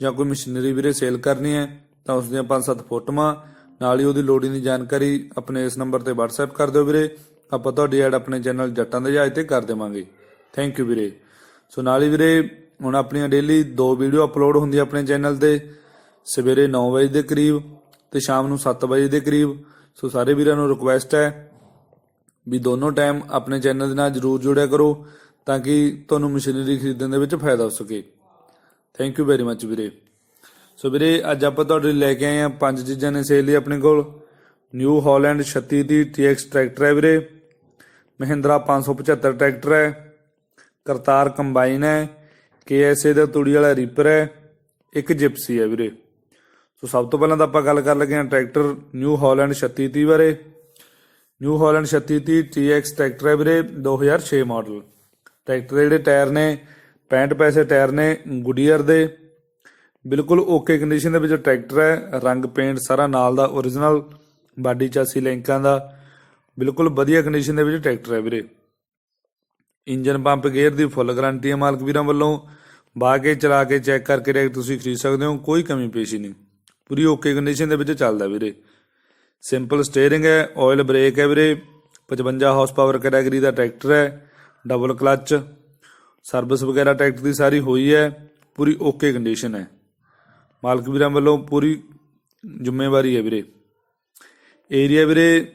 ਜਾਂ ਕੋਈ ਮਸ਼ੀਨਰੀ ਵੀਰੇ ਸੇਲ ਕਰਨੀ ਹੈ, ਤਾਂ ਉਸ ਦੀਆਂ ਪੰਜ ਸੱਤ ਫੋਟੋਆਂ, ਨਾਲ ਹੀ ਉਹਦੀ ਲੋੜੀਂਦੀ ਜਾਣਕਾਰੀ ਆਪਣੇ ਇਸ ਨੰਬਰ ਤੇ WhatsApp ਕਰ ਦਿਓ ਵੀਰੇ। ਆਪਾਂ ਤੁਹਾਡੀ ਐਡ ਆਪਣੇ ਚੈਨਲ ਜੱਟਾਂ ਦੇ ਜਹਾਜ਼ ਤੇ ਕਰ ਦੇਵਾਂਗੇ। ਥੈਂਕ ਯੂ ਵੀਰੇ। ਸੋ ਨਾਲ ਹੀ ਵੀਰੇ, ਹੁਣ ਆਪਣੀਆਂ ਡੇਲੀ ਦੋ ਵੀਡੀਓ ਅਪਲੋਡ ਹੁੰਦੀ ਆਪਣੇ ਚੈਨਲ ਤੇ। ਸਵੇਰੇ 9 ਵਜੇ ਦੇ ਕਰੀਬ ਤੇ ਸ਼ਾਮ ਨੂੰ 7 ਵਜੇ ਦੇ ਕਰੀਬ। ਸੋ ਸਾਰੇ ਵੀਰਾਂ ਨੂੰ ਰਿਕੁਐਸਟ ਹੈ ਵੀ ਦੋਨੋਂ ਟਾਈਮ ਆਪਣੇ ਚੈਨਲ ਦੇ ਨਾਲ ਜਰੂਰ ਜੁੜਿਆ ਕਰੋ, ਤਾਂ ਕਿ ਤੁਹਾਨੂੰ ਮਸ਼ੀਨਰੀ ਖਰੀਦਣ ਦੇ ਵਿੱਚ ਫਾਇਦਾ ਹੋ ਸਕੇ। ਥੈਂਕ ਯੂ ਵੈਰੀ ਮੱਚ ਵੀਰੇ। ਸੋ ਵੀਰੇ, ਅੱਜ ਆਪਾਂ ਤੁਹਾਡੇ ਲਈ ਲੈ ਕੇ ਆਏ ਆ ਪੰਜ ਚੀਜ਼ਾਂ ਨੇ ਸੇਲ ਲਈ ਆਪਣੇ ਕੋਲ। ਨਿਊ ਹਾਲੈਂਡ 36 ਦੀ TX ਟਰੈਕਟਰ ਹੈ ਵੀਰੇ। ਮਹਿੰਦਰਾ 575 ਟਰੈਕਟਰ ਹੈ। ਕਰਤਾਰ ਕੰਬਾਈਨ ਹੈ। KSA ਦਾ ਤੂੜੀ ਵਾਲਾ ਰੀਪਰ ਹੈ। ਇੱਕ ਜਿਪਸੀ ਹੈ ਵੀਰੇ। ਸੋ ਸਭ ਤੋਂ ਪਹਿਲਾਂ ਤਾਂ ਆਪਾਂ ਗੱਲ ਕਰ ਲੱਗੇ ਹਾਂ ਟਰੈਕਟਰ ਨਿਊ ਹਾਲੈਂਡ 36 30 ਬਾਰੇ। ਨਿਊ ਹਾਲੈਂਡ 36 30 TX ਟਰੈਕਟਰ ਹੈ ਵੀਰੇ 2006 ਮਾਡਲ ਟਰੈਕਟਰ ਦੇ ਜਿਹੜੇ ਟਾਇਰ ਨੇ 65 ਪੈਸੇ ਟਾਇਰ ਨੇ ਗੁਡੀਅਰ ਦੇ। ਬਿਲਕੁਲ ਓਕੇ ਕੰਡੀਸ਼ਨ ਦੇ ਵਿੱਚ ਟਰੈਕਟਰ ਹੈ। ਰੰਗ, ਪੇਂਟ ਸਾਰਾ ਨਾਲ ਦਾ origignal ਬਾਡੀ ਚਾਸੀ ਲਿੰਕਾਂ ਦਾ। ਬਿਲਕੁਲ ਵਧੀਆ ਕੰਡੀਸ਼ਨ ਦੇ ਵਿੱਚ ਟਰੈਕਟਰ ਹੈ ਵੀਰੇ। ਇੰਜਨ ਪੰਪ ਗੇਅਰ ਦੀ ਫੁੱਲ ਗਾਰੰਟੀ ਹੈ ਮਾਲਕ ਵੀਰਾਂ ਵੱਲੋਂ। ਬਾ ਕੇ ਚਲਾ ਕੇ ਚੈੱਕ ਕਰਕੇ ਰੇਕ ਤੁਸੀਂ ਖਰੀਦ ਸਕਦੇ ਹੋ, ਕੋਈ ਕਮੀ ਪੇਸ਼ੀ ਨਹੀਂ। ਪੂਰੀ ਓਕੇ ਕੰਡੀਸ਼ਨ ਦੇ ਵਿੱਚ ਚੱਲਦਾ ਵੀਰੇ। ਸਿੰਪਲ ਸਟੀਅਰਿੰਗ ਹੈ ਆਇਲ ਬ੍ਰੇਕ ਹੈ ਵੀਰੇ। 55 ਹਾਰਸ ਪਾਵਰ ਕੈਟਾਗਰੀ ਦਾ ਟਰੈਕਟਰ ਹੈ। ਡਬਲ ਕਲੱਚ ਸਰਵਿਸ ਵਗੈਰਾ ਟਰੈਕਟਰ ਦੀ ਸਾਰੀ ਹੋਈ ਹੈ, ਪੂਰੀ ਓਕੇ ਕੰਡੀਸ਼ਨ ਹੈ। ਮਾਲਕ ਵੀਰਾਂ ਵੱਲੋਂ ਪੂਰੀ ਜ਼ਿੰਮੇਵਾਰੀ ਹੈ ਵੀਰੇ। ਏਰੀਆ ਵੀਰੇ,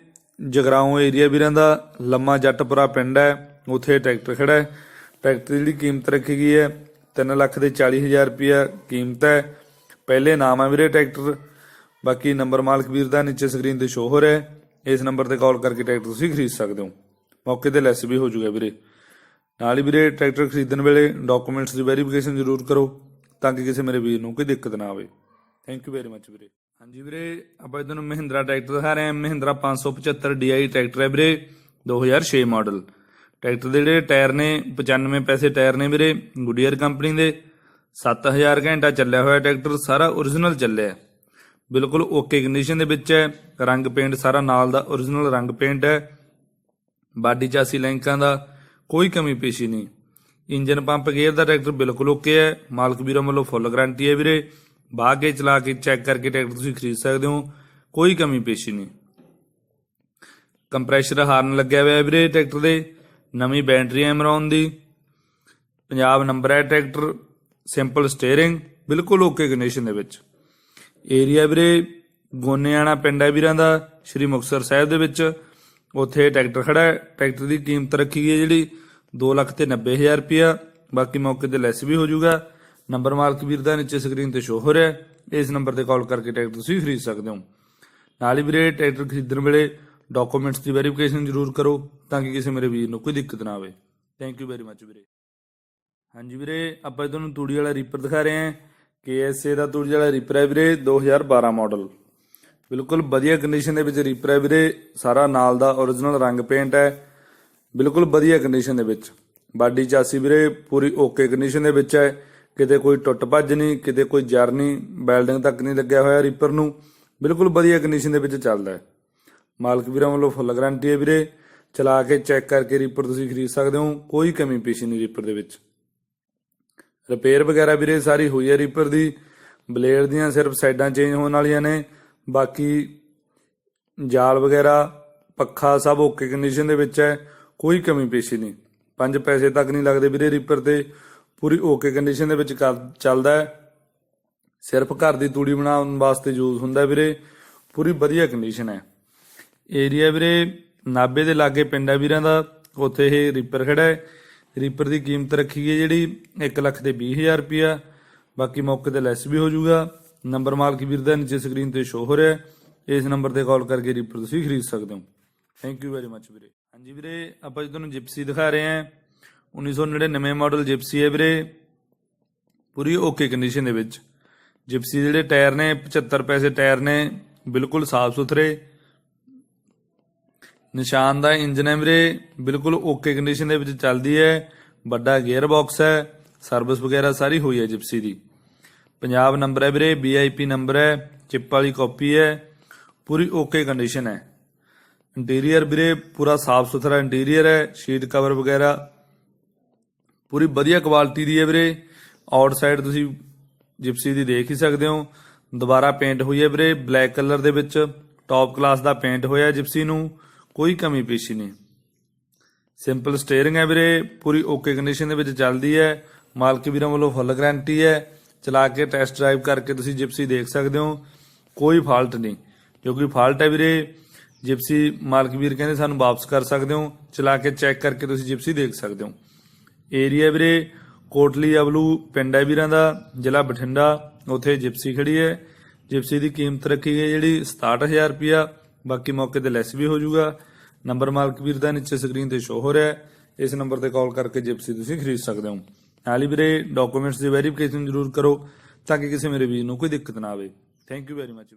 ਜਗਰਾਉਂ ਏਰੀਆ ਵੀਰਾਂ ਦਾ ਲੰਮਾ ਜੱਟਪੁਰਾ ਪਿੰਡ ਹੈ, ਉੱਥੇ ਟਰੈਕਟਰ ਖੜਾ ਹੈ। ਟਰੈਕਟਰ ਦੀ ਜਿਹੜੀ ਕੀਮਤ ਰੱਖੀ ਗਈ ਹੈ 3 ਲੱਖ ਦੇ 40000 ਰੁਪਿਆ ਕੀਮਤ ਹੈ। ਪਹਿਲੇ ਨਾਮ ਹੈ ਵੀਰੇ ਟਰੈਕਟਰ, ਬਾਕੀ ਨੰਬਰ ਮਾਲਕ ਵੀਰ ਦਾ ਨੀਚੇ ਸਕਰੀਨ ਤੇ ਸ਼ੋ ਹੋ ਰਿਹਾ ਹੈ। ਇਸ ਨੰਬਰ ਤੇ ਕਾਲ ਕਰਕੇ ਟਰੈਕਟਰ ਤੁਸੀਂ ਖਰੀਦ ਸਕਦੇ ਹੋ। ਮੌਕੇ ਤੇ ਲੈਸ ਵੀ ਹੋ ਜਾਊਗਾ ਵੀਰੇ। ਨਾਲ ਹੀ ਵੀਰੇ ਟਰੈਕਟਰ ਖਰੀਦਣ ਵੇਲੇ ਡਾਕੂਮੈਂਟਸ ਦੀ ਵੈਰੀਫਿਕੇਸ਼ਨ ਜ਼ਰੂਰ ਕਰੋ, ਤਾਂ ਕਿ ਕਿਸੇ ਮੇਰੇ ਵੀਰ ਨੂੰ ਕੋਈ ਦਿੱਕਤ ਨਾ ਆਵੇ। ਥੈਂਕ ਯੂ ਵੈਰੀ ਮੱਚ ਵੀਰੇ। ਹਾਂਜੀ ਵੀਰੇ, ਆਪਾਂ ਤੁਹਾਨੂੰ ਮਹਿੰਦਰਾ ਟਰੈਕਟਰ ਦਿਖਾ ਰਹੇ ਹਾਂ। ਮਹਿੰਦਰਾ 575 DI ਟਰੈਕਟਰ ਹੈ ਵੀਰੇ 2006 ਮਾਡਲ। ਟਰੈਕਟਰ ਦੇ ਜਿਹੜੇ ਟਾਇਰ ਨੇ 95 ਪੈਸੇ ਟਾਇਰ ਨੇ ਵੀਰੇ ਗੁਡੀਅਰ ਕੰਪਨੀ ਦੇ। 7000 ਘੰਟਾ ਚੱਲਿਆ ਹੋਇਆ ਟਰੈਕਟਰ, ਸਾਰਾ origignal ਚੱਲਿਆ। ਬਿਲਕੁਲ ਓਕੇ ਕੰਡੀਸ਼ਨ ਦੇ ਵਿੱਚ ਹੈ। ਰੰਗ ਪੇਂਟ ਸਾਰਾ ਨਾਲ ਦਾ origignal ਰੰਗ ਪੇਂਟ ਹੈ। ਬਾਡੀ ਚਾਸੀ ਲੈਂਕਾਂ ਦਾ। ਕੋਈ ਕਮੀ ਪੇਸ਼ੀ ਨਹੀਂ। ਇੰਜਨ ਪੰਪ ਗੇਅਰ ਦਾ ਟਰੈਕਟਰ ਬਿਲਕੁਲ ਓਕੇ ਹੈ। ਮਾਲਕ ਵੀਰਾਂ ਵੱਲੋਂ ਫੁੱਲ ਗਾਰੰਟੀ ਹੈ ਵੀਰੇ। ਬਾਹ ਕੇ ਚਲਾ ਕੇ ਚੈੱਕ ਕਰਕੇ ਟਰੈਕਟਰ ਤੁਸੀਂ ਖਰੀਦ ਸਕਦੇ ਹੋ। ਕੋਈ ਕਮੀ ਪੇਸ਼ੀ ਨਹੀਂ। ਕੰਪਰੈਸ਼ਰ ਹਾਰਨ ਲੱਗਿਆ ਹੋਇਆ ਹੈ ਵੀਰੇ ਟਰੈਕਟਰ ਦੇ। ਨਵੀਂ ਬੈਟਰੀ ਹੈ ਐਮਰੌਨ ਦੀ। ਪੰਜਾਬ ਨੰਬਰ ਹੈ ਟਰੈਕਟਰ। ਸਿੰਪਲ ਸਟੀਅਰਿੰਗ ਬਿਲਕੁਲ ਓਕੇ ਕੰਡੀਸ਼ਨ ਦੇ ਵਿੱਚ। ਏਰੀਆ ਵੀਰੇ, ਗੋਨੇਆਣਾ ਪਿੰਡ ਹੈ ਵੀਰਾਂ ਦਾ, ਸ਼੍ਰੀ ਮੁਕਤਸਰ ਸਾਹਿਬ ਦੇ ਵਿੱਚ। ਉੱਥੇ ਟਰੈਕਟਰ ਖੜਾ ਹੈ। ਟਰੈਕਟਰ ਦੀ ਕੀਮਤ ਰੱਖੀ ਗਈ ਹੈ ਜਿਹੜੀ 2 ਲੱਖ ਤੇ 90000 ਰੁਪਿਆ ਬਾਕੀ ਮੌਕੇ ਤੇ ਲੈਸ ਵੀ ਹੋ ਜਾਊਗਾ। ਨੰਬਰ ਮਾਲਕ ਵੀਰ ਦਾ ਨੀਚੇ ਸਕਰੀਨ ਤੇ ਸ਼ੋ ਹੋ ਰਿਹਾ ਹੈ। ਇਸ ਨੰਬਰ ਤੇ ਕਾਲ ਕਰਕੇ ਟਰੈਕਟਰ ਤੁਸੀਂ ਖਰੀਦ ਸਕਦੇ ਹੋ। ਨਾਲ ਹੀ ਵੀਰੇ, ਟਰੈਕਟਰ ਖਰੀਦਣ ਵੇਲੇ ਡਾਕੂਮੈਂਟਸ ਦੀ ਵੈਰੀਫਿਕੇਸ਼ਨ ਜ਼ਰੂਰ ਕਰੋ ਤਾਂ ਕਿ ਕਿਸੇ ਮੇਰੇ ਵੀਰ ਨੂੰ ਕੋਈ ਦਿੱਕਤ ਨਾ ਆਵੇ। ਥੈਂਕ ਯੂ ਵੈਰੀ ਮੱਚ ਵੀਰੇ। ਹਾਂਜੀ ਵੀਰੇ, ਆਪਾਂ ਤੁਹਾਨੂੰ ਤੂੜੀ ਵਾਲਾ ਰੀਪਰ ਦਿਖਾ ਰਹੇ ਹਾਂ। KSA ਦਾ ਤੂੜੀ ਵਾਲਾ ਰੀਪਰ ਹੈ ਵੀਰੇ 2012 ਮਾਡਲ ਬਿਲਕੁਲ ਵਧੀਆ ਕੰਡੀਸ਼ਨ ਦੇ ਵਿੱਚ ਰੀਪਰ ਹੈ ਵੀਰੇ, ਸਾਰਾ ਨਾਲ ਦਾ origignal ਰੰਗ ਪੇਂਟ ਹੈ। ਬਿਲਕੁਲ ਵਧੀਆ ਕੰਡੀਸ਼ਨ ਦੇ ਵਿੱਚ। ਬਾਡੀ ਚਾਸੀ ਵੀਰੇ, ਪੂਰੀ ਓਕੇ ਕੰਡੀਸ਼ਨ ਦੇ ਵਿੱਚ ਹੈ। ਕਿਤੇ ਕੋਈ ਟੁੱਟ ਭੱਜ ਨਹੀਂ, ਕਿਤੇ ਕੋਈ ਜਰ ਨਹੀਂ ਵੈਲਡਿੰਗ ਤੱਕ ਨਹੀਂ ਲੱਗਿਆ ਹੋਇਆ ਰੀਪਰ ਨੂੰ। ਬਿਲਕੁਲ ਵਧੀਆ ਕੰਡੀਸ਼ਨ ਦੇ ਵਿੱਚ ਚੱਲਦਾ ਹੈ। ਮਾਲਕ ਵੀਰਾਂ ਵੱਲੋਂ ਫੁੱਲ ਗਾਰੰਟੀ ਹੈ ਵੀਰੇ। ਚਲਾ ਕੇ ਚੈੱਕ ਕਰਕੇ ਰੀਪਰ ਤੁਸੀਂ ਖਰੀਦ ਸਕਦੇ ਹੋ। ਕੋਈ ਕਮੀ ਪੇਸ਼ੀ ਨਹੀਂ ਰੀਪਰ ਦੇ ਵਿੱਚ। ਰਿਪੇਅਰ ਵਗੈਰਾ ਵੀਰੇ, ਸਾਰੀ ਹੋਈ ਹੈ ਰੀਪਰ ਦੀ। ਬਲੇਡ ਦੀਆਂ ਸਿਰਫ ਸਾਈਡਾਂ ਚੇਂਜ ਹੋਣ ਵਾਲੀਆਂ ਨੇ। ਬਾਕੀ ਜਾਲ ਵਗੈਰਾ, ਪੱਖਾ ਸਭ ਓਕੇ ਕੰਡੀਸ਼ਨ ਦੇ ਵਿੱਚ ਹੈ, ਕੋਈ ਕਮੀ ਪੇਸ਼ੀ ਨਹੀਂ। ਪੰਜ ਪੈਸੇ ਤੱਕ ਨਹੀਂ ਲੱਗਦੇ ਵੀਰੇ ਰੀਪਰ ਤੇ, ਪੂਰੀ ਓਕੇ ਕੰਡੀਸ਼ਨ ਦੇ ਵਿੱਚ ਕਰ- ਚੱਲਦਾ ਹੈ। ਸਿਰਫ ਘਰ ਦੀ ਤੂੜੀ ਬਣਾਉਣ ਵਾਸਤੇ ਯੂਜ਼ ਹੁੰਦਾ ਵੀਰੇ, ਪੂਰੀ ਵਧੀਆ ਕੰਡੀਸ਼ਨ ਹੈ। ਏਰੀਆ ਵੀਰੇ ਨਾਬੇ ਦੇ ਲਾਗੇ ਪਿੰਡ ਹੈ ਵੀਰਾਂ ਦਾ, ਉੱਥੇ ਇਹ ਰੀਪਰ ਖੜਾ ਹੈ। ਰੀਪਰ ਦੀ ਕੀਮਤ ਰੱਖੀ ਹੈ ਜਿਹੜੀ 1 ਲੱਖ ਤੇ 20000 ਰੁਪਿਆ ਬਾਕੀ ਮੌਕੇ ਤੇ ਲੈਸ ਵੀ ਹੋ ਜਾਊਗਾ। ਨੰਬਰ ਮਾਲਕ ਵੀਰ ਦਾ ਨੀਚੇ ਸਕਰੀਨ ਤੇ ਸ਼ੋ ਹੋ ਰਿਹਾ ਹੈ। ਇਸ ਨੰਬਰ ਤੇ ਕਾਲ ਕਰਕੇ ਰੀਪਰ ਤੁਸੀਂ ਖਰੀਦ ਸਕਦੇ ਹੋ। ਥੈਂਕ ਯੂ ਵੈਰੀ ਮੱਚ ਵੀਰੇ। ਹਾਂਜੀ ਵੀਰੇ, ਆਪਾਂ ਜੀ ਤੁਹਾਨੂੰ ਜਿਪਸੀ ਦਿਖਾ ਰਹੇ ਹਾਂ। 1999 ਮਾਡਲ ਜਿਪਸੀ ਹੈ ਵੀਰੇ। ਪੂਰੀ ਓਕੇ ਕੰਡੀਸ਼ਨ ਦੇ ਵਿੱਚ। ਜਿਪਸੀ ਦੇ ਜਿਹੜੇ ਟਾਇਰ ਨੇ 75 ਪੈਸੇ ਟਾਇਰ ਨੇ, ਬਿਲਕੁਲ ਸਾਫ਼ ਸੁਥਰੇ। ਨਿਸ਼ਾਨ ਦਾ ਇੰਜਨ ਹੈ ਵੀਰੇ, ਬਿਲਕੁਲ ਓਕੇ ਕੰਡੀਸ਼ਨ ਦੇ ਵਿੱਚ ਚੱਲਦੀ ਹੈ। ਵੱਡਾ ਗੇਅਰ ਬਾਕਸ ਹੈ। ਸਰਵਿਸ ਵਗੈਰਾ ਸਾਰੀ ਹੋਈ ਹੈ ਜਿਪਸੀ ਦੀ। ਪੰਜਾਬ ਨੰਬਰ ਹੈ ਵੀਰੇ ਵੀਆਈਪੀ ਨੰਬਰ ਹੈ, ਚਿੱਪ ਵਾਲੀ ਕਾਪੀ ਹੈ, ਪੂਰੀ ਓਕੇ ਕੰਡੀਸ਼ਨ ਹੈ। ਇੰਟੀਰੀਅਰ ਵੀਰੇ, ਪੂਰਾ ਸਾਫ਼ ਸੁਥਰਾ ਇੰਟੀਰੀਅਰ ਹੈ ਸ਼ੀਟ ਕਵਰ ਵਗੈਰਾ। ਪੂਰੀ ਵਧੀਆ ਕੁਆਲਿਟੀ ਦੀ ਹੈ ਵੀਰੇ। ਆਊਟਸਾਈਡ ਤੁਸੀਂ ਜਿਪਸੀ ਦੀ ਦੇਖ ਹੀ ਸਕਦੇ ਹੋ। ਦੁਬਾਰਾ ਪੇਂਟ ਹੋਈ ਹੈ ਵੀਰੇ ਬਲੈਕ ਕਲਰ ਦੇ ਵਿੱਚ। ਟੌਪ ਕਲਾਸ ਦਾ ਪੇਂਟ ਹੋਇਆ ਜਿਪਸੀ ਨੂੰ, ਕੋਈ ਕਮੀ ਪੇਸ਼ੀ ਨਹੀਂ। ਸਿੰਪਲ ਸਟੀਅਰਿੰਗ ਹੈ ਵੀਰੇ, ਪੂਰੀ ਓਕੇ ਕੰਡੀਸ਼ਨ ਦੇ ਵਿੱਚ ਚੱਲਦੀ ਹੈ। ਮਾਲਕ ਵੀਰਾਂ ਵੱਲੋਂ ਫੁੱਲ ਗਾਰੰਟੀ ਹੈ। ਚਲਾ ਕੇ ਟੈਸਟ ਡਰਾਈਵ ਕਰਕੇ ਤੁਸੀਂ ਜਿਪਸੀ ਦੇਖ ਸਕਦੇ ਹੋ। ਕੋਈ ਫਾਲਟ ਨਹੀਂ। ਜੋ ਕੋਈ ਫਾਲਟ ਹੈ ਵੀਰੇ ਜਿਪਸੀ ਮਾਲਕ ਵੀਰ ਕਹਿੰਦੇ ਸਾਨੂੰ ਵਾਪਸ ਕਰ ਸਕਦੇ ਹੋ। ਚਲਾ ਕੇ ਚੈੱਕ ਕਰਕੇ ਤੁਸੀਂ ਜਿਪਸੀ ਦੇਖ ਸਕਦੇ ਹੋ। ਏਰੀਆ ਵੀਰੇ, ਕੋਟਲੀ ਅਬਲੂ ਪਿੰਡ ਹੈ ਵੀਰਾਂ ਦਾ, ਜ਼ਿਲ੍ਹਾ ਬਠਿੰਡਾ, ਉੱਥੇ ਜਿਪਸੀ ਖੜੀ ਹੈ। ਜਿਪਸੀ ਦੀ ਕੀਮਤ ਰੱਖੀ ਗਈ ਜਿਹੜੀ 67000 ਰੁਪਿਆ ਬਾਕੀ ਮੌਕੇ ਤੇ ਲੈਸ ਵੀ ਹੋ ਜਾਊਗਾ। ਨੰਬਰ ਮਾਲਕ ਵੀਰ ਦਾ ਨੀਚੇ ਸਕਰੀਨ ਤੇ ਸ਼ੋ ਹੋ ਰਿਹਾ ਹੈ। ਇਸ ਨੰਬਰ ਤੇ ਕਾਲ ਕਰਕੇ ਜਿਪਸੀ ਤੁਸੀਂ ਖਰੀਦ ਸਕਦੇ ਹੋ। ਨਾਲ ਹੀ ਵੀਰੇ ਡਾਕੂਮੈਂਟਸ ਦੀ ਵੈਰੀਫਿਕੇਸ਼ਨ ਜ਼ਰੂਰ ਕਰੋ ਤਾਂ ਕਿ ਕਿਸੇ ਮੇਰੇ ਵੀਰ ਨੂੰ ਕੋਈ ਦਿੱਕਤ ਨਾ ਆਵੇ। Thank you very. ਮਚ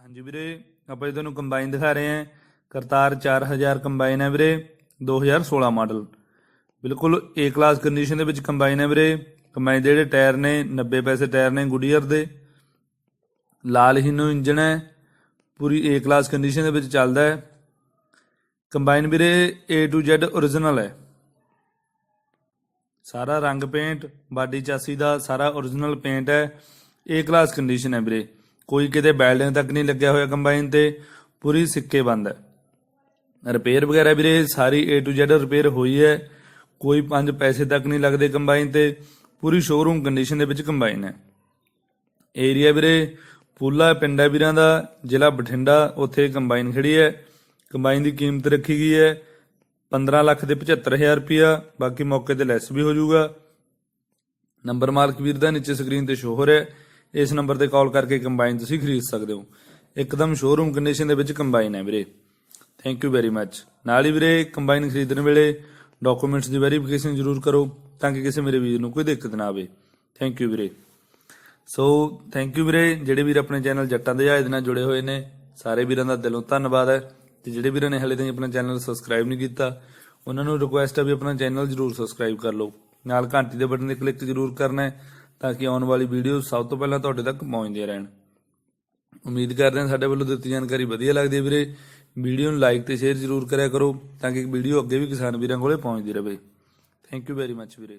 ਹਾਂਜੀ ਵੀਰੇ, ਆਪਾਂ ਜੀ ਤੁਹਾਨੂੰ ਕੰਬਾਈਨ ਦਿਖਾ ਰਹੇ ਹਾਂ। ਕਰਤਾਰ 4000 ਕੰਬਾਈਨ ਹੈ ਵੀਰੇ 2016 ਮਾਡਲ ਬਿਲਕੁਲ ਏ ਕਲਾਸ ਕੰਡੀਸ਼ਨ ਦੇ ਵਿੱਚ ਕੰਬਾਈਨ ਹੈ ਵੀਰੇ। ਕੰਬਾਈਨ ਦੇ ਜਿਹੜੇ ਟਾਇਰ ਨੇ 90 ਪੈਸੇ ਟਾਇਰ ਨੇ ਗੁਡੀਅਰ ਦੇ। ਲਾਲ ਹੀਨੋ ਇੰਜਣ ਹੈ। ਪੂਰੀ ਏ ਕਲਾਸ ਕੰਡੀਸ਼ਨ ਦੇ ਵਿੱਚ ਚੱਲਦਾ ਹੈ। ਕੰਬਾਈਨ ਵੀਰੇ A to Z origignal ਹੈ। ਸਾਰਾ ਰੰਗ ਪੇਂਟ ਬਾਡੀ ਚਾਸੀ ਦਾ ਸਾਰਾ origignal ਪੇਂਟ ਹੈ। ਏ ਕਲਾਸ ਕੰਡੀਸ਼ਨ ਹੈ ਵੀਰੇ। ਕੋਈ ਕਿਤੇ ਬੈਲਡਿੰਗ ਤੱਕ ਨਹੀਂ ਲੱਗਿਆ ਹੋਇਆ ਕੰਬਾਈਨ ਤੇ। ਪੂਰੀ ਸਿੱਕੇ ਬੰਦ ਹੈ। ਰਿਪੇਅਰ ਵਗੈਰਾ ਵੀਰੇ, ਸਾਰੀ A to Z ਰਿਪੇਅਰ ਹੋਈ ਹੈ। ਕੋਈ ਪੰਜ ਪੈਸੇ ਤੱਕ ਨਹੀਂ ਲੱਗਦੇ ਕੰਬਾਈਨ ਤੇ। ਪੂਰੀ ਸ਼ੋਰੂਮ ਕੰਡੀਸ਼ਨ ਦੇ ਵਿੱਚ ਕੰਬਾਈਨ ਹੈ। ਏਰੀਆ ਵੀਰੇ, ਪੂਲਾ ਪਿੰਡ ਹੈ ਵੀਰਾਂ ਦਾ, ਜ਼ਿਲ੍ਹਾ ਬਠਿੰਡਾ, ਉੱਥੇ ਕੰਬਾਈਨ ਖੜੀ ਹੈ। ਕੰਬਾਈਨ ਦੀ ਕੀਮਤ ਰੱਖੀ ਗਈ ਹੈ। 15 ਲੱਖ ਦੇ 75000 ਰੁਪਿਆ ਬਾਕੀ ਮੌਕੇ ਤੇ ਲੈਸ ਵੀ ਹੋ ਜਾਊਗਾ। ਨੰਬਰ ਮਾਲਕ ਵੀਰ ਦਾ ਨੀਚੇ ਸਕਰੀਨ ਤੇ ਸ਼ੋ ਹੋ ਰਿਹਾ ਹੈ। ਇਸ ਨੰਬਰ ਤੇ ਕਾਲ ਕਰਕੇ ਕੰਬਾਈਨ ਤੁਸੀਂ ਖਰੀਦ ਸਕਦੇ ਹੋ। ਇੱਕਦਮ ਸ਼ੋਰੂਮ ਕੰਡੀਸ਼ਨ ਦੇ ਵਿੱਚ ਕੰਬਾਈਨ ਹੈ ਵੀਰੇ। ਥੈਂਕ ਯੂ ਵੈਰੀ ਮੱਚ ਨਾਲ ਹੀ ਵੀਰੇ ਕੰਬਾਈਨ ਖਰੀਦਣ ਵੇਲੇ ਡਾਕੂਮੈਂਟਸ ਦੀ ਵੈਰੀਫਿਕੇਸ਼ਨ ਜ਼ਰੂਰ ਕਰੋ ਤਾਂ ਕਿ ਕਿਸੇ ਮੇਰੇ ਵੀਰ ਨੂੰ ਕੋਈ ਦਿੱਕਤ ਨਾ ਆਵੇ। ਥੈਂਕ ਯੂ ਵੀਰੇ। ਸੋ ਥੈਂਕ ਯੂ ਵੀਰੇ। ਜਿਹੜੇ ਵੀਰ ਆਪਣੇ ਚੈਨਲ ਜੱਟਾਂ ਦੇ ਜਹਾਜ਼ ਦੇ ਨਾਲ ਜੁੜੇ ਹੋਏ ਨੇ, ਸਾਰੇ ਵੀਰਾਂ ਦਾ ਦਿਲੋਂ ਧੰਨਵਾਦ ਹੈ। ਤੇ ਜਿਹੜੇ ਵੀਰਾਂ ਨੇ ਹਲੇ ਤੱਕ ਆਪਣਾ ਚੈਨਲ ਸਬਸਕ੍ਰਾਈਬ ਨਹੀਂ ਕੀਤਾ, ਉਹਨਾਂ ਨੂੰ ਰਿਕੁਐਸਟ ਹੈ ਵੀ ਆਪਣਾ ਚੈਨਲ ਜਰੂਰ ਸਬਸਕ੍ਰਾਈਬ ਕਰ ਲਓ। ਨਾਲ ਘੰਟੀ ਦੇ ਬਟਨ ਤੇ ਕਲਿੱਕ ਜਰੂਰ ਕਰਨਾ ਹੈ, ਤਾਂ ਕਿ ਆਉਣ ਵਾਲੀ ਵੀਡੀਓ ਸਭ ਤੋਂ ਪਹਿਲਾਂ ਤੁਹਾਡੇ ਤੱਕ ਪਹੁੰਚਦੀਆਂ ਰਹਿਣ। ਉਮੀਦ ਕਰਦੇ ਹਾਂ ਸਾਡੇ ਵੱਲੋਂ ਦਿੱਤੀ ਜਾਣਕਾਰੀ ਵਧੀਆ ਲੱਗਦੀ ਹੈ ਵੀਰੇ। ਵੀਡੀਓ ਨੂੰ ਲਾਈਕ ਤੇ ਸ਼ੇਅਰ ਜਰੂਰ ਕਰਿਆ ਕਰੋ, ਤਾਂ ਕਿ ਵੀਡੀਓ ਅੱਗੇ ਵੀ ਕਿਸਾਨ ਵੀਰਾਂ ਕੋਲੇ ਪਹੁੰਚਦੀ ਰਹੇ। ਥੈਂਕ ਯੂ ਵੈਰੀ ਮੱਚ ਵੀਰੇ।